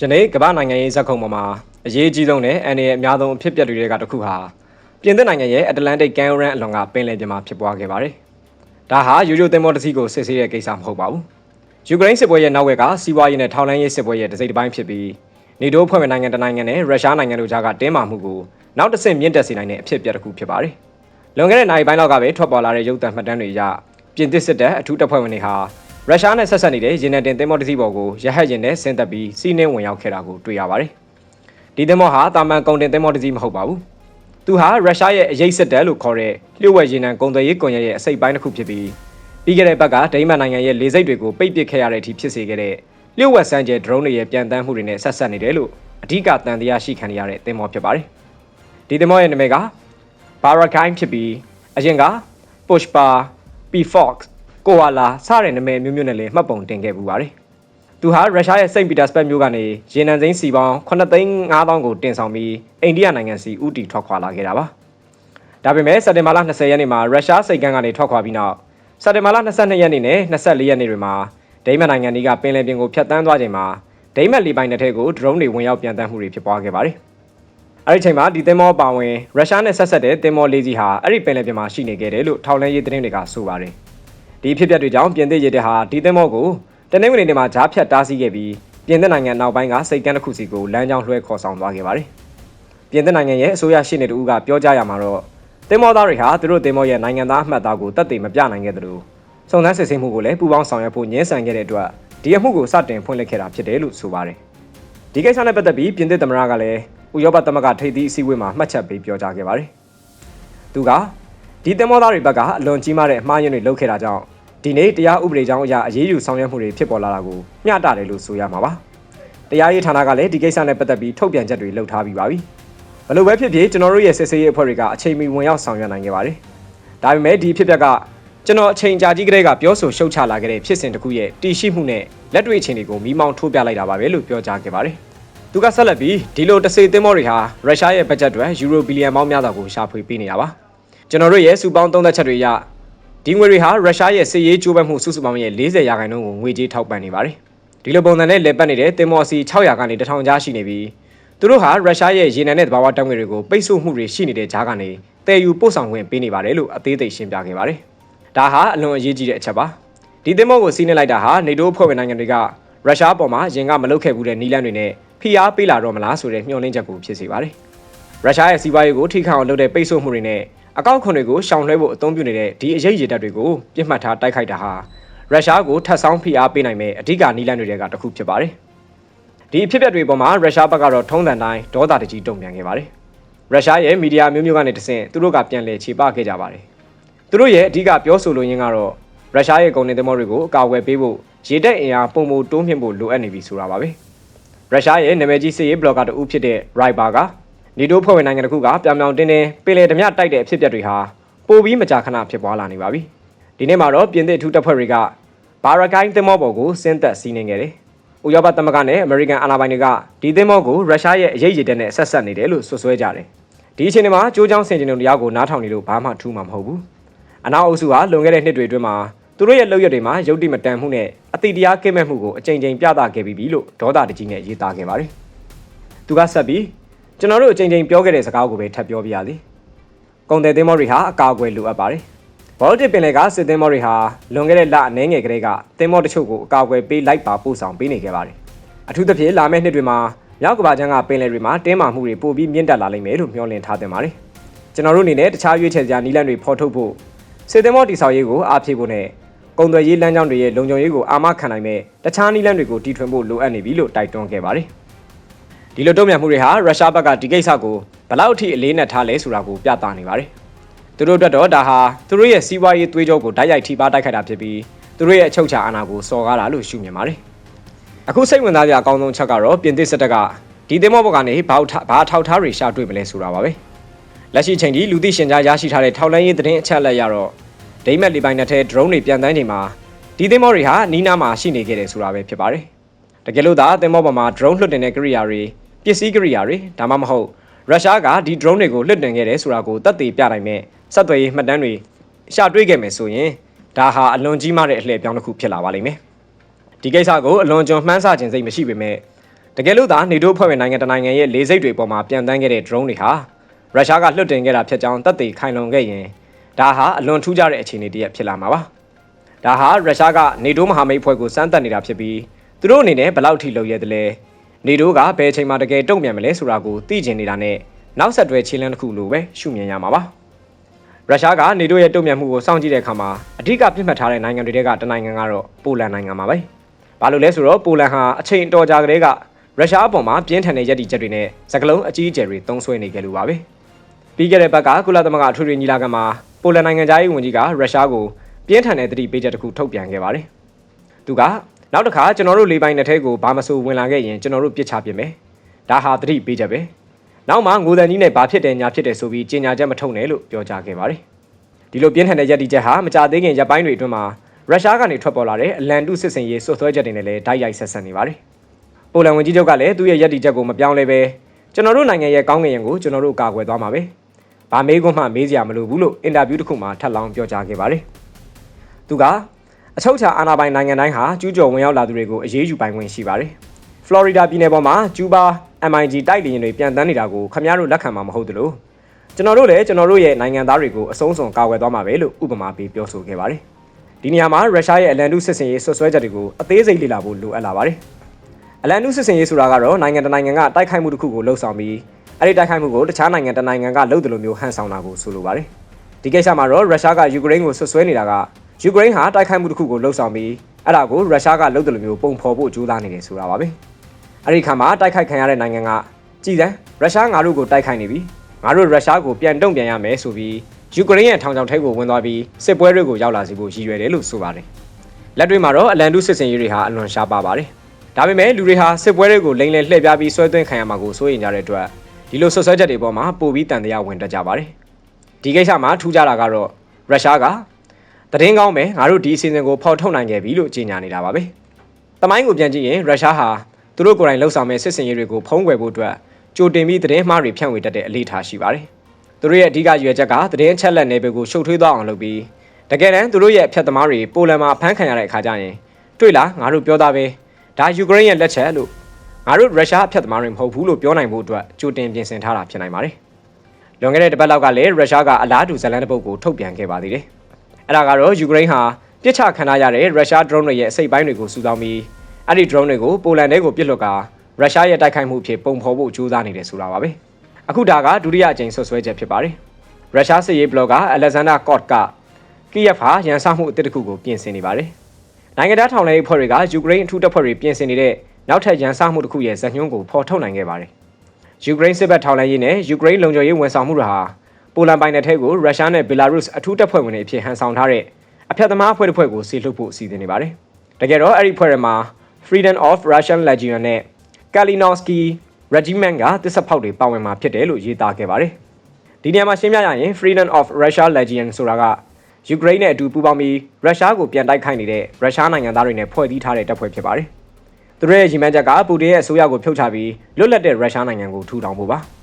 ယနေ့ကမ္ဘာနိုင်ငံရေးဇက်ခုံပေါ်မှာအရေးကြီးဆုံးနဲ့အန်ရဲ့အများဆုံးအဖြစ်အပျက်တွေကတစ်ခုဟာပြင်သစ်နိုင်ငံရဲ့အတ္တလန်တိတ်ကမ်းရိုးရန်အလွန်ကပင်လယ်ပြင်မှာဖြစ်ပွားခဲ့ပါတယ်။ဒါဟာယူရိုသင်္ဘောတစ်စီးကိုစစ်ဆေးတဲ့ကိစ္စမဟုတ်ပါဘူး။ယူကရိန်းစစ်ပွဲရဲ့နောက်ဝက်ကစီးပွားရေးနဲ့ထောက်လှမ်းရေးစစ်ပွဲရဲ့တစ်စိတ်တစ်ပိုင်းဖြစ်ပြီးနေတိုးဖွဲ့ဝင်နိုင်ငံတစ်နိုင်ငံနဲ့ရုရှားနိုင်ငံတို့ကြားကတင်းမာမှုကိုနောက်တစ်ဆင့်မြင့်တက်စေနိုင်တဲ့အဖြစ်အပျက်တစ်ခုဖြစ်ပါတယ်။လွန်ခဲ့တဲ့နိုင်ပိုင်းလောက်ကပဲထွက်ပေါ်လာတဲ့ရုပ်သံမှတ်တမ်းတွေအရပြင်သစ်စစ်တပ်အထူးတပ်ဖွဲ့ဝင်တွေဟာ ရုရှားနဲ့ဆက်ဆက်နေတဲ့ရေနံတင်သင်္ဘောတစ်စီးပေါ်ကိုရဟတ်ယာဉ်နဲ့ဆင်းသက်ပြီးစီးနှင်းဝင်ရောက်ခဲ့တာကိုတွေ့ရပါတယ်။ဒီသင်္ဘောဟာတာမန်ကုန်တင်သင်္ဘောတစ်စီးမဟုတ်ပါဘူး။သူဟာရုရှားရဲ့အရေးစစ်တပ်လို့ခေါ်တဲ့လျှို့ဝှက်ရေနံကုန်သွယ်ရေးကွန်ရက်ရဲ့အစိတ်ပိုင်းတစ်ခုဖြစ်ပြီးပြီးခဲ့တဲ့ဘက်ကဒိန်းမန်နိုင်ငံရဲ့လေဆိပ်တွေကိုပိတ်ပစ်ခဲ့ရတဲ့အထိဖြစ်စေခဲ့တဲ့လျှို့ဝှက်စမ်းကျဲ drone တွေရဲ့ပြန်တမ်းမှုတွေနဲ့ဆက်ဆက်နေတယ်လို့အဓိကတန်တရားရှိခံရတဲ့သင်္ဘောဖြစ်ပါတယ်။ဒီသင်္ဘောရဲ့နာမည်က Barakai ဖြစ်ပြီးအရင်က Pushpa, P-Fox, Koala စတဲ့နာမည်မျိုးမျိုးနဲ့လည်းမှတ်ပုံတင်ခဲ့ပူပါတယ်။သူဟာရုရှားရဲ့စိန့်ပီတာစပတ်မြို့ကနေရေနံစိမ်းစီပေါင်း9သိန်း5000ကိုတင်ဆောင်ပြီးအိန္ဒိယနိုင်ငံစီဥတီထွက်ခွာလာခဲ့တာပါ။ဒါပေမဲ့စက်တင်ဘာလ20ရက်နေ့မှာရုရှားစိတ်ကမ်းကနေထွက်ခွာပြီးနောက်စက်တင်ဘာလ22ရက်နေ့နဲ့24ရက်နေ့တွေမှာဒိန်းမတ်နိုင်ငံကြီးကပင်လယ်ပြင်ကိုဖျက်ဆီးသွားချိန်မှာဒိန်းမတ်လီပိုင်နယ်ထဲကို drone တွေဝင်ရောက်ပြန်တမ်းမှုတွေဖြစ်ပွားခဲ့ပါတယ်။အဲဒီချိန်မှာဒီသင်္ဘောပါဝင်ရုရှားနဲ့ဆက်ဆက်တဲ့သင်္ဘောလေးစီးဟာအဲ့ဒီပင်လယ်ပြင်မှာရှိနေခဲ့တယ်လို့ထောက်လှမ်းရေးသတင်းတွေကဆိုပါတယ်။ ဒီဖြစ်ပျက်တွေကြောင့်ပြင်သစ်ရေတပ်ဟာဒီသင်္ဘောကိုတနင်္ဂနွေနေ့မှာဂျားဖြတ်တားဆီးခဲ့ပြီးပြင်သစ်နိုင်ငံနောက်ပိုင်းကစိတ်ကန်းတစ်ခုစီကိုလမ်းကြောင်းလွှဲခေါ်ဆောင်သွားခဲ့ပါတယ်။ပြင်သစ်နိုင်ငံရဲ့အစိုးရရှေ့နေတူကပြောကြားရမှာတော့သင်္ဘောသားတွေဟာသူတို့သင်္ဘောရဲ့နိုင်ငံသားအမှတ်အသားကိုတတ်သိမပြနိုင်ခဲ့တယ်လို့စုံစမ်းစစ်ဆေးမှုကိုလည်းပူးပေါင်းဆောင်ရွက်ဖို့ညှင်းဆန်ခဲ့တဲ့အတွက်ဒီအမှုကိုစတင်ဖွင့်လှစ်ခဲ့တာဖြစ်တယ်လို့ဆိုပါတယ်။ဒီကိစ္စနဲ့ပတ်သက်ပြီးပြင်သစ်သမ္မတကလည်းဥရောပသမဂ္ဂထိပ်သီးအစည်းအဝေးမှာမှတ်ချက်ပေးပြောကြားခဲ့ပါတယ်။သူက ဒီသင်္ဘောသားတွေဘက်ကအလွန်ကြီးမားတဲ့အမှားယွင်းတွေလုပ်ခဲ့တာကြောင့်ဒီနေ့တရားဥပဒေကြောင်းအရအရေးယူဆောင်ရွက်မှုတွေဖြစ်ပေါ်လာတာကိုမျှတတယ်လို့ဆိုရမှာပါ။တရားရေးဌာနကလည်းဒီကိစ္စနဲ့ပတ်သက်ပြီးထုတ်ပြန်ချက်တွေလုပ်ထားပြီးပါပြီ။ဘလို့ပဲဖြစ်ဖြစ်ကျွန်တော်တို့ရဲ့စစ်ဆေးရေးအဖွဲ့တွေကအချိန်မီဝင်ရောက်ဆောင်ရွက်နိုင်ခဲ့ပါတယ်။ဒါပေမဲ့ဒီဖြစ်ပျက်ကကျွန်တော်အချိန်ကြာကြီးကလေးကပြောဆိုရှုတ်ချလာခဲ့တဲ့ဖြစ်စဉ်တစ်ခုရဲ့တည်ရှိမှုနဲ့လက်တွေ့အခြေအနေကိုမိမောင်းထိုးပြလိုက်တာပါပဲလို့ပြောကြားခဲ့ပါတယ်။သူကဆက်လက်ပြီးဒီလိုတစေသင်းမောတွေဟာရုရှားရဲ့ဘတ်ဂျက်တွေယူရိုဘီလီယံပေါင်းများစွာကိုရှာဖွေပေးနေတာပါ။ ကျွန်တော်တို့ရဲ့စုပေါင်းသုံးသက်ချက်တွေအရဒီငွေတွေဟာရုရှားရဲ့စစ်ရေးကြိုးပမ်းမှုစုစုပေါင်းရဲ့40ရာခိုင်နှုန်းကိုငွေကြေးထောက်ပံ့နေပါတယ်။ဒီလိုပုံစံနဲ့လေပတ်နေတဲ့တင်မော်စီ600ကနေ1000ကျားရှိနေပြီးသူတို့ဟာရုရှားရဲ့ရေနံနဲ့သဘာဝဓာတ်ငွေတွေကိုပိတ်ဆို့မှုတွေရှိနေတဲ့ကြားကနေတည်ယူပို့ဆောင်ခွင့်ပေးနေပါတယ်လို့အသေးစိတ်ရှင်းပြခဲ့ပါတယ်။ဒါဟာအလွန်အရေးကြီးတဲ့အချက်ပါ။ဒီတင်မော်ကိုစီးနှင်းလိုက်တာဟာနေတိုးဖွဲ့ဝင်နိုင်ငံတွေကရုရှားပေါ်မှာရင်ကမလုပ်ခဲ့ဘူးတဲ့နီလန်းတွေနဲ့ဖိအားပေးလာတော့မလားဆိုတဲ့မျှော်လင့်ချက်ကိုဖြစ်စေပါတယ်။ရုရှားရဲ့စီးပွားရေးကိုထိခိုက်အောင်လုပ်တဲ့ပိတ်ဆို့မှုတွေနဲ့ အကောင့်ခွန်တွေကိုရှောင်လွှဲဖို့အသုံးပြုနေတဲ့ဒီအရေးရည်တပ်တွေကိုပြစ်မှတ်ထားတိုက်ခိုက်တာဟာရုရှားကိုထပ်ဆောင်းဖိအားပေးနိုင်မဲ့အဓိကနီလန်းတွေကတစ်ခုဖြစ်ပါတယ်။ဒီအဖြစ်အပျက်တွေပေါ်မှာရုရှားဘက်ကတော့ထုံးတန်တိုင်းဒေါသတကြီးတုံ့ပြန်ခဲ့ပါတယ်။ရုရှားရဲ့မီဒီယာမျိုးမျိုးကနေတဆင့်သူတို့ကပြန်လည်ခြေပခဲ့ကြပါတယ်။သူတို့ရဲ့အဓိကပြောဆိုလိုရင်းကတော့ရုရှားရဲ့ကုန်နေသမောတွေကိုအကာအကွယ်ပေးဖို့ရေတပ်အင်အားပုံမတိုးမြင့်ဖို့လိုအပ်နေပြီဆိုတာပါပဲ။ရုရှားရဲ့နာမည်ကြီးစစ်ရေးဘလော့ဂါတဦးဖြစ်တဲ့ Riber က နေတိုးဖွဲ့ဝင်နိုင်ငံတစ်ခုကပြောင်ပြောင်တင်းတင်းပင်လယ်ဓမြတိုက်တဲ့အဖြစ်အပျက်တွေဟာပိုပြီးမကြာခဏဖြစ်ပွားလာနေပါပြီ။ဒီနေ့မှာတော့ပြင်သစ်အထူးတပ်ဖွဲ့တွေကဘာရကိုင်းသင်္ဘောပေါ်ကိုဆင်းသက်စီးနှင်ခဲ့တယ်။ဥရောပသမဂ္ဂနဲ့အမေရိကန်အာဏာပိုင်တွေကဒီသင်္ဘောကိုရုရှားရဲ့အရေးရည်တဲ့နဲ့ဆက်ဆက်နေတယ်လို့ဆွဆွဲကြတယ်။ဒီအချိန်မှာကြိုးချောင်းဆင်ကျင်တို့တရားကိုနားထောင်နေလို့ဘာမှထူးမှာမဟုတ်ဘူး။အနောက်အုပ်စုဟာလွန်ခဲ့တဲ့နှစ်တွေအတွင်းမှာသူတို့ရဲ့လုပ်ရက်တွေမှာရုပ်တိမတန်မှုနဲ့အတိတရားကင်းမဲ့မှုကိုအကြိမ်ကြိမ်ပြသခဲ့ပြီးပြီလို့ဒေါသတကြီးနဲ့ရေးသားခဲ့ပါတယ်။သူကဆက်ပြီး ကျွန်တော်တို့အကြိမ်ကြိမ်ပြောခဲ့တဲ့စကားကိုပဲထပ်ပြောပြရစီ။ကုန်တယ်သင်းမောတွေဟာအကာအကွယ်လိုအပ်ပါတယ်။ဘောလတစ်ပင်လယ်ကစစ်သင်းမောတွေဟာလွန်ခဲ့တဲ့လအနည်းငယ်ကလေးကသင်းမောတချို့ကိုအကာအကွယ်ပေးလိုက်ပါပို့ဆောင်ပေးနေခဲ့ပါတယ်။အထူးသဖြင့်လာမယ့်နှစ်တွေမှာမြောက်ကဘာချမ်းကပင်လယ်တွေမှာတင်းမာမှုတွေပိုပြီးမြင့်တက်လာလိမ့်မယ်လို့မျှော်လင့်ထားတင်ပါတယ်။ကျွန်တော်တို့အနေနဲ့တခြားရွေးချယ်စရာနည်းလမ်းတွေဖော်ထုတ်ဖို့စစ်သင်းမောတိဆောက်ရေးကိုအားဖြည့်ဖို့နဲ့ကုန်သွယ်ရေးလမ်းကြောင်းတွေရဲ့လုံခြုံရေးကိုအာမခံနိုင်မဲ့တခြားနည်းလမ်းတွေကိုတီထွင်ဖို့လိုအပ်နေပြီလို့တိုက်တွန်းခဲ့ပါတယ်။ ဒီလိုတုံ့ပြန်မှုတွေဟာရုရှားဘက်ကဒီကိစ္စကိုဘလောက်ထိအလေးနက်ထားလဲဆိုတာကိုပြသနေပါတယ်။သူတို့အတွက်တော့ဒါဟာသူတို့ရဲ့စီးပွားရေးသွေးကြောကိုတိုက်ရိုက်ထိပါတိုက်ခိုက်တာဖြစ်ပြီးသူတို့ရဲ့အချုပ်ချာအာဏာကိုစော်ကားတာလို့ရှုမြင်ပါတယ်။အခုစိတ်ဝင်စားစရာအကောင်းဆုံးချက်ကတော့ပြင်သစ်စစ်တပ်ကဒီသင်းမောဘက်ကနေဘာဘာထောက်ထားတွေရှာတွေ့မလဲဆိုတာပါပဲ။လက်ရှိချိန်ထိလူသိရှင်ကြားရရှိထားတဲ့ထောက်လန်းရေးသတင်းအချက်အလက်ရတော့ဒိမက်လီပိုင်နယ်ထဲ drone တွေပြန်တန်းချိန်မှာဒီသင်းမောတွေဟာနီးနားမှာရှိနေခဲ့တယ်ဆိုတာပဲဖြစ်ပါတယ်။တကယ်လို့သာသင်းမောပေါ်မှာ drone လွှတ်တင်တဲ့ကိရိယာတွေ ပစ္စည်းကိရိယာတွေဒါမှမဟုတ်ရုရှားကဒီ drone တွေကိုလွှတ်တင်ခဲ့တယ်ဆိုတာကိုသက်သေပြနိုင်မဲ့စက်သွယ်ရေးမှတ်တမ်းတွေရှာတွေ့ခဲ့မယ်ဆိုရင်ဒါဟာအလွန်ကြီးမားတဲ့အလှည့်ပြောင်းတစ်ခုဖြစ်လာပါလိမ့်မယ်။ဒီကိစ္စကိုအလွန်ကျွံမှန်းဆခြင်းစိတ်မရှိပေမဲ့တတကယ်လို့သာနေတိုးဖွဲ့ဝင်နိုင်ငံတနိုင်ငံရဲ့လေစိတ်တွေပေါ်မှာပြန်တန်းခဲ့တဲ့ drone တွေဟာရုရှားကလွှတ်တင်ခဲ့တာဖြစ်ကြောင်းသက်သေခိုင်လုံခဲ့ရင်ဒါဟာအလွန်ထူးခြားတဲ့အခြေအနေတစ်ရပ်ဖြစ်လာမှာပါဒါဟာရုရှားကနေတိုးမဟာမိတ်ဖွဲ့ကိုစမ်းသပ်နေတာဖြစ်ပြီးသူတို့အနေနဲ့ဘယ်လောက်ထိလုပ်ရသလဲ နေတိုးကဘယ်အချိန်မှတကယ်တုံ့ပြန်မလဲဆိုတာကိုသိကျင်နေတာနဲ့နောက်ဆက်တွဲချင်းလန်းတစ်ခုလိုပဲရှုမြင်ရမှာပါရုရှားကနေတိုးရဲ့တုံ့ပြန်မှုကိုစောင့်ကြည့်တဲ့အခါမှာအဓိကပြစ်မှတ်ထားတဲ့နိုင်ငံတွေကတနိုင်ငံကတော့ပိုလန်နိုင်ငံပါပဲ။ဘာလို့လဲဆိုတော့ပိုလန်ဟာအချိန်တော်ကြာကလေးကရုရှားအပေါ်မှာပြင်းထန်တဲ့ရည်တည်ချက်တွေနဲ့စကလုံးအကြီးအကျယ်တွေတုံးဆွဲနေကြလို့ပါပဲ။ပြီးခဲ့တဲ့ဘက်ကကုလသမဂ္ဂအထွေထွေညီလာခံမှာပိုလန်နိုင်ငံသားရေးဝန်ကြီးကရုရှားကိုပြင်းထန်တဲ့သတိပေးချက်တစ်ခုထုတ်ပြန်ခဲ့ပါတယ်။သူက နောက်တစ်ခါကျွန်တော်တို့လေးပိုင်းတစ်ထဲကိုဘာမဆိုဝင်လာခဲ့ရင်ကျွန်တော်တို့ပြစ်ချပြမယ်။ဒါဟာသတိပေးချက်ပဲ။နောက်မှငိုတန်ကြီးနဲ့ဘာဖြစ်တယ်ညာဖြစ်တယ်ဆိုပြီးကြေညာချက်မထုတ်နဲ့လို့ပြောကြားခဲ့ပါတယ်။ဒီလိုပြင်းထန်တဲ့ရည်တည်ချက်ဟာမကြသေးခင်ရပ်ပိုင်းတွေအတွင်းမှာရုရှားကနေထွက်ပေါ်လာတဲ့အလန်တုစစ်စင်ရေးဆွဆွဲချက်တွေနဲ့လည်းဓာတ်ရိုက်ဆက်ဆံနေပါတယ်။ပိုလန်ဝန်ကြီးချုပ်ကလည်းသူ့ရဲ့ရည်တည်ချက်ကိုမပြောင်းလဲပဲကျွန်တော်တို့နိုင်ငံရဲ့ကောင်းကင်ရင်ကိုကျွန်တော်တို့ကာကွယ်သွားမှာပဲ။ဘာမေးခွန်းမှမေးစရာမလိုဘူးလို့အင်တာဗျူးတစ်ခုမှာထပ်လောင်းပြောကြားခဲ့ပါတယ်။သူက အချုပ်အခြာအာဏာပိုင်နိုင်ငံတိုင်းဟာကျူးကျော်ဝင်ရောက်လာသူတွေကိုအရေးယူပိုင်ခွင့်ရှိပါတယ်။ဖလော်ရီဒါပြည်နယ်ပေါ်မှာကျူးဘာ MIG တိုက်လေယာဉ်တွေပြန်တန်းနေတာကိုခမရတို့လက်ခံမှာမဟုတ်သလိုကျွန်တော်တို့လည်းကျွန်တော်တို့ရဲ့နိုင်ငံသားတွေကိုအဆုံးစွန်ကာကွယ်သွားမှာပဲလို့ဥပမာပေးပြောဆိုခဲ့ပါတယ်။ဒီနေရာမှာရုရှားရဲ့အလန်တုစစ်စင်ရေးဆွဆွဲချက်တွေကိုအသေးစိတ်လေ့လာဖို့လိုအပ်လာပါတယ်။အလန်တုစစ်စင်ရေးဆိုတာကတော့နိုင်ငံတနိုင်ငံကတိုက်ခိုက်မှုတစ်ခုကိုလှုပ်ဆောင်ပြီးအဲ့ဒီတိုက်ခိုက်မှုကိုတခြားနိုင်ငံတနိုင်ငံကလုပ်တယ်လို့မျိုးဟန်ဆောင်တာကိုဆိုလိုပါတယ်။ဒီကိစ္စမှာတော့ရုရှားကယူကရိန်းကိုဆွဆွဲနေတာက ယူကရိန်းဟာတိုက်ခိုက်မှုတစ်ခုကိုလှုပ်ဆောင်ပြီးအဲ့ဒါကိုရုရှားကလုပ်တယ်လို့မျိုးပုံဖော်ဖို့ကြိုးစားနေတယ်ဆိုတာပါပဲ။အဲ့ဒီခါမှာတိုက်ခိုက်ခံရတဲ့နိုင်ငံကကြည်စမ်းရုရှားငါတို့ကိုတိုက်ခိုက်နေပြီငါတို့ရုရှားကိုပြန်တုံ့ပြန်ရမယ်ဆိုပြီးယူကရိန်းရဲ့ထောင်ချောင်ထိပ်ကိုဝင်သွားပြီးစစ်ပွဲတွေကိုရောက်လာစေဖို့ရည်ရွယ်တယ်လို့ဆိုပါတယ်။လက်တွေ့မှာတော့အလန်တုစစ်စင်ရေးတွေဟာအလွန်ရှားပါပါတယ်။ဒါပေမဲ့လူတွေဟာစစ်ပွဲတွေကိုလိမ့်လည်လှည့်ပြားပြီးဆွဲသွင်းခံရမှာကိုစိုးရိမ်ကြတဲ့အတွက်ဒီလိုဆွဆွဲချက်တွေပေါ်မှာပိုပြီးတန်တရားဝင်တက်ကြပါတယ်။ဒီကိစ္စမှာထူးခြားတာကတော့ရုရှားက သတင်းကောင်းပဲငါတို့ဒီအစီအစဉ်ကိုဖော်ထုတ်နိုင်ခဲ့ပြီလို့ကြေညာနေတာပါပဲ။တမိုင်းကိုပြန်ကြည့်ရင်ရုရှားဟာသူတို့ကိုယ်တိုင်လှုပ်ဆောင်မဲ့စစ်စင်ရေးတွေကိုဖုံးကွယ်ဖို့အတွက်ကြိုတင်ပြီးသတင်းမှားတွေဖြန့်ဝေတတ်တဲ့အလေးထားရှိပါတယ်။သူတို့ရဲ့အဓိကရွယ်ချက်ကသတင်းအချက်လက်နယ်ပယ်ကိုရှုပ်ထွေးသွားအောင်လုပ်ပြီးတကယ်တမ်းသူတို့ရဲ့အဖြတ်သမားတွေပိုလန်မှာဖမ်းခံရတဲ့အခါကျရင်တွေ့လားငါတို့ပြောသားပဲဒါယူကရိန်းရဲ့လက်ချက်လို့ငါတို့ရုရှားအဖြတ်သမားတွေမဟုတ်ဘူးလို့ပြောနိုင်ဖို့အတွက်ကြိုတင်ပြင်ဆင်ထားတာဖြစ်နိုင်ပါတယ်။လွန်ခဲ့တဲ့တစ်ပတ်လောက်ကလည်းရုရှားကအလားတူဇလန်တစ်ပုတ်ကိုထုတ်ပြန်ခဲ့ပါသေးတယ်။ အဲ့ဒါကတော့ယူကရိန်းဟာပြစ်ချခံရတဲ့ရုရှား drone တွေရဲ့အစိတ်ပိုင်းတွေကိုစုဆောင်းပြီးအဲ့ဒီ drone တွေကိုပိုလန်ထဲကိုပစ်လွတ်ကာရုရှားရဲ့တိုက်ခိုက်မှုဖြစ်ပုံဖော်ဖို့ကြိုးစားနေတယ်ဆိုတာပါပဲအခုဒါကဒုတိယအကြိမ်ဆွဆွဲချက်ဖြစ်ပါတယ်ရုရှားစစ်ရေးဘလော့ဂါအလက်ဇန်ဒါကော့ကကီယက်ဟာရန်စမှုအသစ်တစ်ခုကိုပြင်ဆင်နေပါတယ်နိုင်ငံသားထောင်လှမ်းရေးဖွဲ့တွေကယူကရိန်းအထူးတပ်ဖွဲ့တွေပြင်ဆင်နေတဲ့နောက်ထပ်ရန်စမှုတစ်ခုရဲ့ဇက်ညွှန်းကိုဖော်ထုတ်နိုင်ခဲ့ပါတယ်ယူကရိန်းစစ်ဘက်ထောင်လှမ်းရေးနဲ့ယူကရိန်းလုံခြုံရေးဝန်ဆောင်မှုတွေဟာ ပိုလန်ပိုင်နယ်ထဲကိုရုရှားနဲ့ဘီလာရုစ်အထူးတပ်ဖွဲ့ဝင်တွေအဖြစ်ဟန်ဆောင်ထားတဲ့အဖျက်သမားအဖွဲ့တစ်ဖွဲ့ကိုဆေလွှတ်ဖို့အစီအစဉ်နေပါတယ်တကယ်တော့အဲ့ဒီဖွဲ့တွေမှာ Freedom of Russian Legion နဲ့ Kalinowski Regiment ကတစ်ဆက်ဖောက်တွေပါဝင်မှာဖြစ်တယ်လို့ရေးသားခဲ့ပါတယ်။ဒီနေရာမှာရှင်းပြရရင် Freedom of Russia Legion ဆိုတာကယူကရိန်းနဲ့အတူပူးပေါင်းပြီးရုရှားကိုပြန်တိုက်ခိုက်နေတဲ့ရုရှားနိုင်ငံသားတွေနဲ့ဖွဲ့စည်းထားတဲ့တပ်ဖွဲ့ဖြစ်ပါတယ်။သူတို့ရဲ့ရည်မှန်းချက်ကပူတင်ရဲ့အစိုးရကိုဖြုတ်ချပြီးလွတ်လပ်တဲ့ရုရှားနိုင်ငံကိုထူထောင်ဖို့ပါ။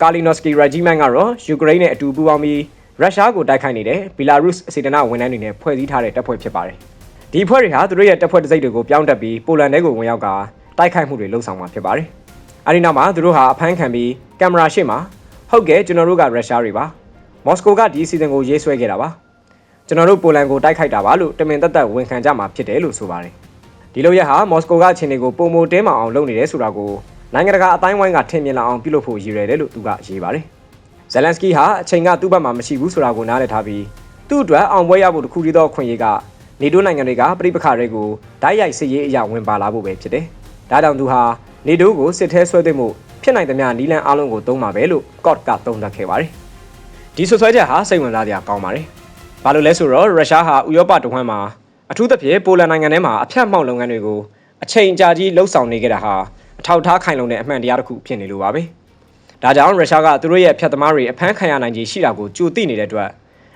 Kalinowski Regiment ကတော့ယူကရိန်းနဲ့အတူပူးပေါင်းပြီးရုရှားကိုတိုက်ခိုက်နေတဲ့ဘီလာရုစ်စေတနာဝန်ထမ်းတွေနဲ့ဖွဲ့စည်းထားတဲ့တပ်ဖွဲ့ဖြစ်ပါတယ်။ဒီဖွဲ့တွေဟာသူတို့ရဲ့တပ်ဖွဲ့တစိမ့်တွေကိုပြောင်းတက်ပြီးပိုလန်ထဲကိုဝင်ရောက်ကာတိုက်ခိုက်မှုတွေလှုံ့ဆော်မှာဖြစ်ပါတယ်။အဲဒီနောက်မှာသူတို့ဟာအဖမ်းခံပြီးကင်မရာရှေ့မှာဟုတ်ကဲ့ကျွန်တော်တို့ကရုရှားတွေပါ။မော်စကိုကဒီအစီအစဉ်ကိုရေးဆွဲခဲ့တာပါ။ကျွန်တော်တို့ပိုလန်ကိုတိုက်ခိုက်တာပါလို့တမင်သက်သက်ဝန်ခံကြမှာဖြစ်တယ်လို့ဆိုပါတယ်။ဒီလိုရက်ဟာမော်စကိုကအခြေအနေကိုပုံမတင်းမအောင်လုပ်နေတယ်ဆိုတာကို နိုင်ငံတကာအတိုင်းဝိုင်းကထင်မြင်လာအောင်ပြုလုပ်ဖို့ရည်ရွယ်တယ်လို့သူကရေးပါတယ်။ဇယ်လန်စကီဟာအချိန်ကသူ့ဘက်မှာမရှိဘူးဆိုတာကိုနားလည်ထားပြီးသူ့အတွက်အောင်ပွဲရဖို့တခုတည်းသောခွင့်ရေးကနေတိုးနိုင်ငံတွေကပြိပခါတွေကိုဓာတ်ရိုက်စစ်ရေးအရာဝင်ပါလာဖို့ပဲဖြစ်တယ်။ဒါကြောင့်သူဟာနေတိုးကိုစစ်ထဲဆွဲသိမ်းမှုဖြစ်နိုင်သမျှနီလန်အားလုံးကိုသုံးပါပဲလို့ကော့ကသုံးသပ်ခဲ့ပါတယ်။ဒီဆွဆွဲချက်ဟာစိတ်ဝင်စားစရာကောင်းပါတယ်။ဘာလို့လဲဆိုတော့ရုရှားဟာဥရောပတဝန်းမှာအထူးသဖြင့်ပိုလန်နိုင်ငံထဲမှာအဖြတ်မှောက်လုပ်ငန်းတွေကိုအချိန်ကြာကြီးလှုပ်ဆောင်နေကြတာဟာ အထောက်ထားခိုင်လုံတဲ့အမှန်တရားတစ်ခုဖြစ်နေလို့ပါပဲ။ဒါကြောင့်ရုရှားကသူတို့ရဲ့ဖျက်သမားတွေအဖမ်းခံရနိုင်ခြင်းရှိတာကိုကြိုသိနေတဲ့အတွက်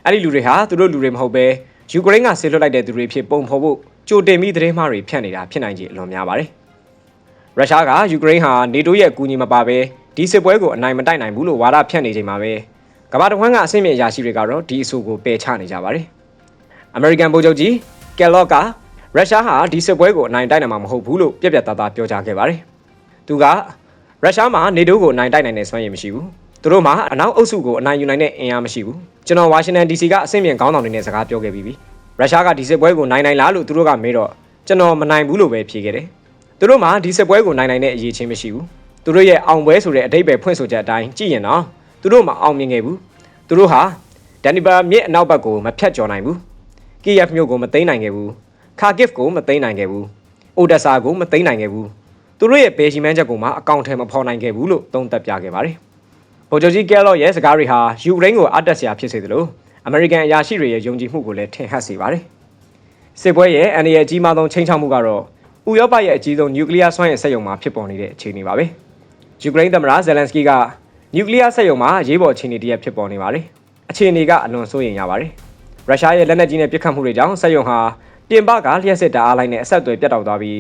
အဲ့ဒီလူတွေဟာသူတို့လူတွေမဟုတ်ပဲယူကရိန်းကဆေးလွတ်လိုက်တဲ့သူတွေဖြစ်ပုံဖော်ဖို့ကြိုတင်ပြီးသတင်းမှားတွေဖြန့်နေတာဖြစ်နိုင်ခြင်းအလွန်များပါတယ်။ရုရှားကယူကရိန်းဟာနေတိုးရဲ့အကူအညီမပါဘဲဒီစစ်ပွဲကိုအနိုင်မတိုက်နိုင်ဘူးလို့ဝါဒဖြန့်နေချိန်မှာပဲကမ္ဘာတဝန်းကအဆင့်မြင့်အရာရှိတွေကတော့ဒီအဆိုကိုပယ်ချနေကြပါတယ်။အမေရိကန်ဗိုလ်ချုပ်ကြီးကယ်လော့ကရုရှားဟာဒီစစ်ပွဲကိုအနိုင်တိုက်နိုင်မှာမဟုတ်ဘူးလို့ပြက်ပြက်သားသားပြောကြားခဲ့ပါတယ်။ သူကရုရှားမှာနေတိုးကိုအနိုင်တိုက်နိုင်တဲ့စွမ်းရည်မရှိဘူးသူတို့မှာအနောက်အုပ်စုကိုအနိုင်ယူနိုင်တဲ့အင်အားမရှိဘူးကျွန်တော်ဝါရှင်တန် DC ကအဆင့်မြင့်ခေါင်းဆောင်တွေနဲ့စကားပြောခဲ့ပြီးပြီရုရှားကဒီစစ်ပွဲကိုနိုင်နိုင်လားလို့သူတို့ကမေးတော့ကျွန်တော်မနိုင်ဘူးလို့ပဲဖြေခဲ့တယ်သူတို့မှာဒီစစ်ပွဲကိုနိုင်နိုင်တဲ့အရေးချင်းမရှိဘူးသူတို့ရဲ့အောင်ပွဲဆိုတဲ့အတိတ်ပဲဖွင့်ဆိုချက်အတိုင်းကြည့်ရင်တော့သူတို့မအောင်မြင်ခဲ့ဘူးသူတို့ဟာဒန်နီဘာမြစ်အနောက်ဘက်ကိုမဖြတ်ကျော်နိုင်ဘူးကီယက်မြို့ကိုမသိမ်းနိုင်ခဲ့ဘူးခါကစ်ကိုမသိမ်းနိုင်ခဲ့ဘူးအိုဒက်ဆာကိုမသိမ်းနိုင်ခဲ့ဘူး သူတို့ရဲ့ဘယ်ရှိမှန်းချက်ကိုမှအကောင့်ထဲမဖော်နိုင်ခဲ့ဘူးလို့သုံးသပ်ပြခဲ့ပါတယ်ဗိုလ်ချုပ်ကြီးကဲလော့ရဲ့စကားတွေဟာယူကရိန်းကိုအတက်စရာဖြစ်စေသလိုအမေရိကန်အရာရှိတွေရဲ့ယုံကြည်မှုကိုလည်းထင်ဟပ်စေပါတယ်စစ်ပွဲရဲ့အန်ဒီရဲ့အကြီးမားဆုံးချိန်ချောက်မှုကတော့ဥရောပရဲ့အကြီးဆုံးနျူကလ িয়ার စွမ်းရည်စက်ရုံမှာဖြစ်ပေါ်နေတဲ့အခြေအနေပါပဲယူကရိန်းသမ္မတဇယ်လန်စကီကနျူကလ িয়ার စက်ရုံမှာအရေးပေါ်အခြေအနေတရက်ဖြစ်ပေါ်နေပါတယ်အခြေအနေကအလွန်စိုးရိမ်ရပါတယ်ရုရှားရဲ့လက်နက်ကြီးနဲ့ပစ်ခတ်မှုတွေကြောင့်စက်ရုံဟာပြင်ပကလျှက်စစ်တအားလိုက်နဲ့အဆက်အသွယ်ပြတ်တောက်သွားပြီး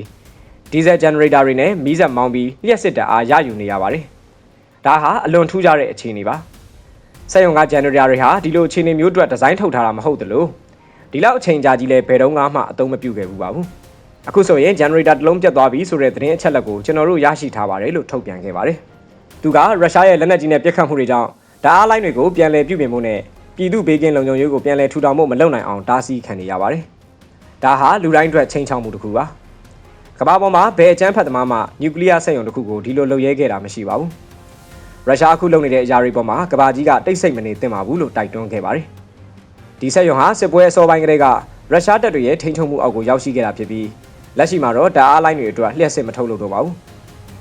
ဒီဇယ်ဂျန်နရေတာတွေနဲ့မီးစက်မောင်းပြီးလျှက်စစ်တအားရယူနေရပါတယ်ဒါဟာအလွန်ထူးခြားတဲ့အခြေအနေပါစက်ရုံကဂျန်နရေတာတွေဟာဒီလိုအခြေအနေမျိုးအတွက်ဒီဇိုင်းထုတ်ထားတာမဟုတ်သလိုဒီလောက်အချိန်ကြာကြီးလဲဘယ်တော့မှအသုံးမပြုခဲ့ဘူးပါဘူးအခုဆိုရင်ဂျန်နရေတာတစ်လုံးပြတ်သွားပြီဆိုတဲ့သတင်းအချက်လက်ကိုကျွန်တော်တို့ရရှိထားပါတယ်လို့ထုတ်ပြန်ခဲ့ပါတယ်သူကရုရှားရဲ့လက်နက်ကြီးနဲ့ပစ်ခတ်မှုတွေကြောင့်ဓာတ်အားလိုင်းတွေကိုပြန်လည်ပြုပြင်မှုနဲ့ပြည်သူဘေးကင်းလုံခြုံရေးကိုပြန်လည်ထူထောင်မှုမလုပ်နိုင်အောင်တားဆီးခံနေရပါတယ်ဒါဟာလူတိုင်းအတွက်ချိန်ချောက်မှုတစ်ခုပါ ကမ္ဘာပေါ်မှာဘယ်အကြမ်းဖက်သမားမှနျူကလ িয়ার စက်ရုံတစ်ခုကိုဒီလိုလုပ်ရဲခဲ့တာမရှိပါဘူးရုရှားအခုလုပ်နေတဲ့အရာတွေပေါ်မှာကမ္ဘာကြီးကတိတ်ဆိတ်မနေသင့်ပါဘူးလို့တိုက်တွန်းခဲ့ပါတယ်ဒီစက်ရုံဟာစစ်ပွဲအစောပိုင်းကတည်းကရုရှားတပ်တွေရဲ့ထိန်းချုပ်မှုအောက်ကိုရောက်ရှိခဲ့တာဖြစ်ပြီးလက်ရှိမှာတော့ဓာတ်အားလိုင်းတွေအတွက်လျှက်စစ်မထုတ်လို့တော့ပါဘူး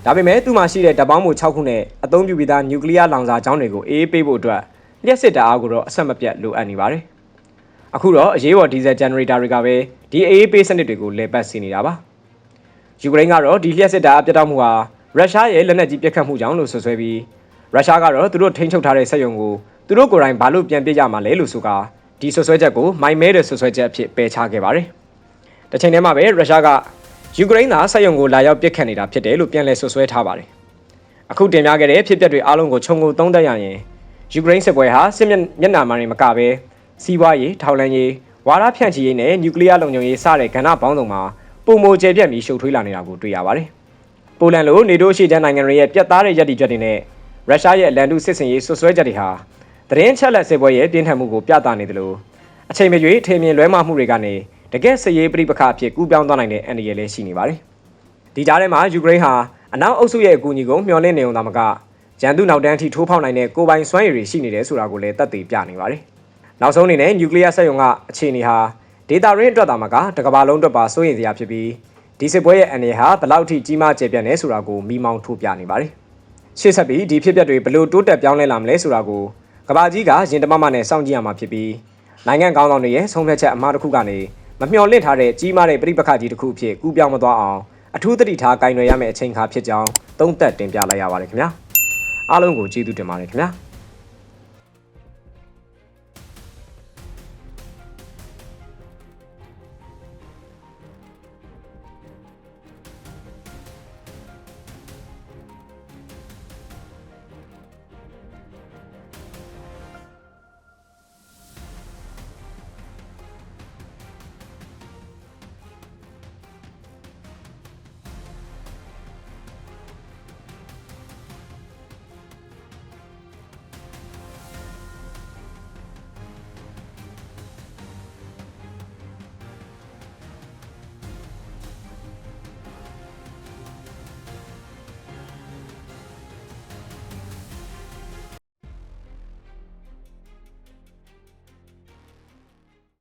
ဒါပေမဲ့သူ့မှာရှိတဲ့ဓာတ်ပေါင်းမှု6ခုနဲ့အသုံးပြုပြီးသားနျူကလ িয়ার လောင်စာကြောင်းတွေကိုအေးအေးပေးဖို့အတွက်လျှက်စစ်ဓာတ်အားကိုတော့အဆက်မပြတ်လိုအပ်နေပါတယ်အခုတော့အရေးပေါ်ဒီဇယ်ဂျန်နရေတာတွေကပဲဒီအေးအေးပေးစနစ်တွေကိုလဲပတ်စီနေတာပါ ယူကရိန်းကတော့ဒီလျှက်စစ်ဓာတ်အားပြတ်တောက်မှုဟာရုရှားရဲ့လက်နက်ကြီးပစ်ခတ်မှုကြောင့်လို့ဆွဆွဲပြီးရုရှားကတော့သူတို့ထိန်းချုပ်ထားတဲ့စက်ရုံကိုသူတို့ကိုယ်တိုင်ဘာလို့ပြန်ပြစ်ကြမှာလဲလို့ဆိုကဒီဆွဆွဲချက်ကိုမိုင်မဲတဲ့ဆွဆွဲချက်အဖြစ်ပယ်ချခဲ့ပါတယ်။တစ်ချိန်တည်းမှာပဲရုရှားကယူကရိန်းသားစက်ရုံကိုလာရောက်ပစ်ခတ်နေတာဖြစ်တယ်လို့ပြန်လည်ဆွဆွဲထားပါတယ်။အခုတင်ပြခဲ့တဲ့ဖြစ်ပျက်တွေအားလုံးကိုခြုံငုံသုံးသပ်ရရင်ယူကရိန်းစစ်ပွဲဟာစစ်မျက်မျက်နှာမှာနေမကပဲစီးပွားရေးထောက်လှမ်းရေးဝါဒဖြန့်ချီရေးနဲ့နျူကလ িয়ার လုံခြုံရေးစတဲ့ကဏ္ဍပေါင်းစုံမှာ ပုံမိုကျယ်ပြန့်ပြီးရှုပ်ထွေးလာနေတာကိုတွေ့ရပါတယ်။ပိုလန်လိုနေတိုးရှိချမ်းနိုင်ငံတွေရဲ့ပြတ်သားတဲ့ရည်တည်ချက်တွေနဲ့ရုရှားရဲ့အလန်တုစစ်စင်ရေးဆွဆွဲချက်တွေဟာသတင်းချက်လက်စစ်ပွဲရဲ့ပြင်းထန်မှုကိုပြသနေတယ်လို့အချိန်မရွေးထေမြင်လွဲမှားမှုတွေကနေတကယ့်စရေးပြိပခအဖြစ်ကူးပြောင်းသွားနိုင်တဲ့အန္တရာယ်လည်းရှိနေပါတယ်။ဒီကြားထဲမှာယူကရိန်းဟာအနောက်အုပ်စုရဲ့အကူအညီကိုမျှော်လင့်နေုံသာမကရန်သူနောက်တန်းထိထိုးဖောက်နိုင်တဲ့ကိုပိုင်စွမ်းရည်တွေရှိနေတယ်ဆိုတာကိုလည်းသက်သေပြနေပါတယ်။နောက်ဆုံးအနေနဲ့နျူကလ িয়ার စက်ရုံကအခြေအနေဟာ ဒေတာရင်းအတွက်သာမကတကမ္ဘာလုံးအတွက်ပါစိုးရိမ်စရာဖြစ်ပြီးဒီစစ်ပွဲရဲ့အနေဟာဘလောက်ထိကြီးမားကျယ်ပြန့်နေဆိုတာကိုမိမောင်းထုတ်ပြနေပါတယ်။ရှေ့ဆက်ပြီးဒီဖြစ်ပျက်တွေဘလို့တိုးတက်ပြောင်းလဲလာမလဲဆိုတာကိုကဘာကြီးကရင်တမမနဲ့စောင့်ကြည့်ရမှာဖြစ်ပြီးနိုင်ငံကောင်းဆောင်တွေရဲ့ဆုံးဖြတ်ချက်အမှားတစ်ခုကနေမမျှော်လင့်ထားတဲ့ကြီးမားတဲ့ပြိပခကြီးတစ်ခုအဖြစ်ကူးပြောင်းမသွားအောင်အထူးသတိထားကင်တွယ်ရမယ့်အချိန်ခါဖြစ်ကြောင်းသုံးသပ်တင်ပြလိုက်ရပါတယ်ခင်ဗျာအားလုံးကိုကျေးဇူးတင်ပါတယ်ခင်ဗျာ